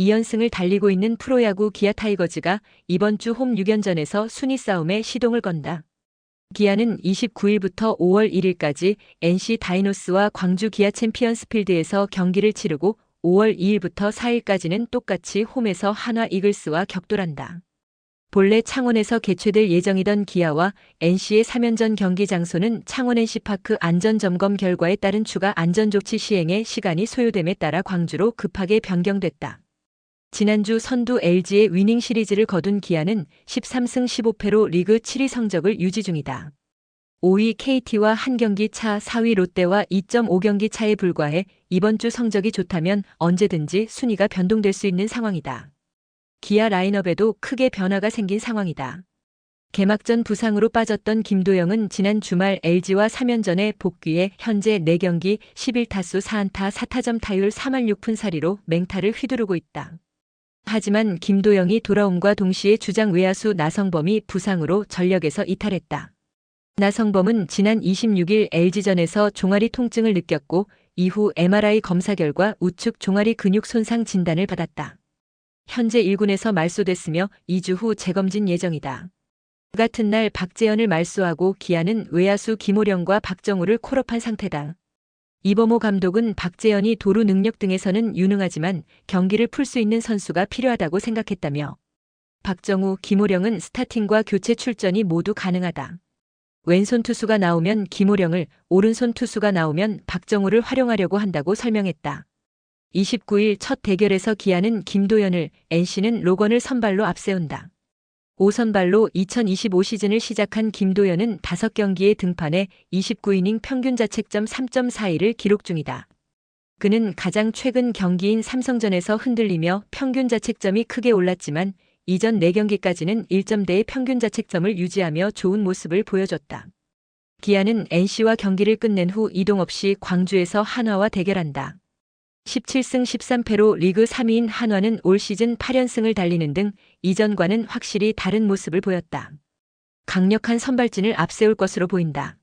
2연승을 달리고 있는 프로야구 기아 타이거즈가 이번 주 홈 6연전에서 순위 싸움에 시동을 건다. 기아는 29일부터 5월 1일까지 NC 다이노스와 광주 기아 챔피언스 필드에서 경기를 치르고 5월 2일부터 4일까지는 똑같이 홈에서 한화 이글스와 격돌한다. 본래 창원에서 개최될 예정이던 기아와 NC의 3연전 경기 장소는 창원 NC파크 안전점검 결과에 따른 추가 안전조치 시행에 시간이 소요됨에 따라 광주로 급하게 변경됐다. 지난주 선두 LG의 위닝 시리즈를 거둔 기아는 13승 15패로 리그 7위 성적을 유지 중이다. 5위 KT와 한 경기 차 4위 롯데와 2.5경기 차에 불과해 이번 주 성적이 좋다면 언제든지 순위가 변동될 수 있는 상황이다. 기아 라인업에도 크게 변화가 생긴 상황이다. 개막전 부상으로 빠졌던 김도영은 지난 주말 LG와 3연전에 복귀해 현재 4경기 11타수 4안타 4타점 타율 3할 6푼 사리로 맹타를 휘두르고 있다. 하지만 김도영이 돌아옴과 동시에 주장 외야수 나성범이 부상으로 전력에서 이탈했다. 나성범은 지난 26일 LG전에서 종아리 통증을 느꼈고 이후 MRI 검사 결과 우측 종아리 근육 손상 진단을 받았다. 현재 1군에서 말소됐으며 2주 후 재검진 예정이다. 같은 날 박재현을 말소하고 기아는 외야수 김호령과 박정우를 콜업한 상태다. 이범호 감독은 박재현이 도루 능력 등에서는 유능하지만 경기를 풀 수 있는 선수가 필요하다고 생각했다며 박정우, 김호령은 스타팅과 교체 출전이 모두 가능하다. 왼손 투수가 나오면 김호령을, 오른손 투수가 나오면 박정우를 활용하려고 한다고 설명했다. 29일 첫 대결에서 기아는 김도연을, NC는 로건을 선발로 앞세운다. 5선발로 2025 시즌을 시작한 김도연은 5경기에 등판해 29이닝 평균 자책점 3.41을 기록 중이다. 그는 가장 최근 경기인 삼성전에서 흔들리며 평균 자책점이 크게 올랐지만 이전 4경기까지는 1점대의 평균 자책점을 유지하며 좋은 모습을 보여줬다. 기아는 NC와 경기를 끝낸 후 이동 없이 광주에서 한화와 대결한다. 17승 13패로 리그 3위인 한화는 올 시즌 8연승을 달리는 등 이전과는 확실히 다른 모습을 보였다. 강력한 선발진을 앞세울 것으로 보인다.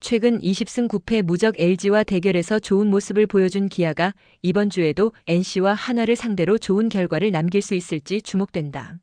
최근 20승 9패 무적 LG와 대결에서 좋은 모습을 보여준 기아가 이번 주에도 NC와 한화를 상대로 좋은 결과를 남길 수 있을지 주목된다.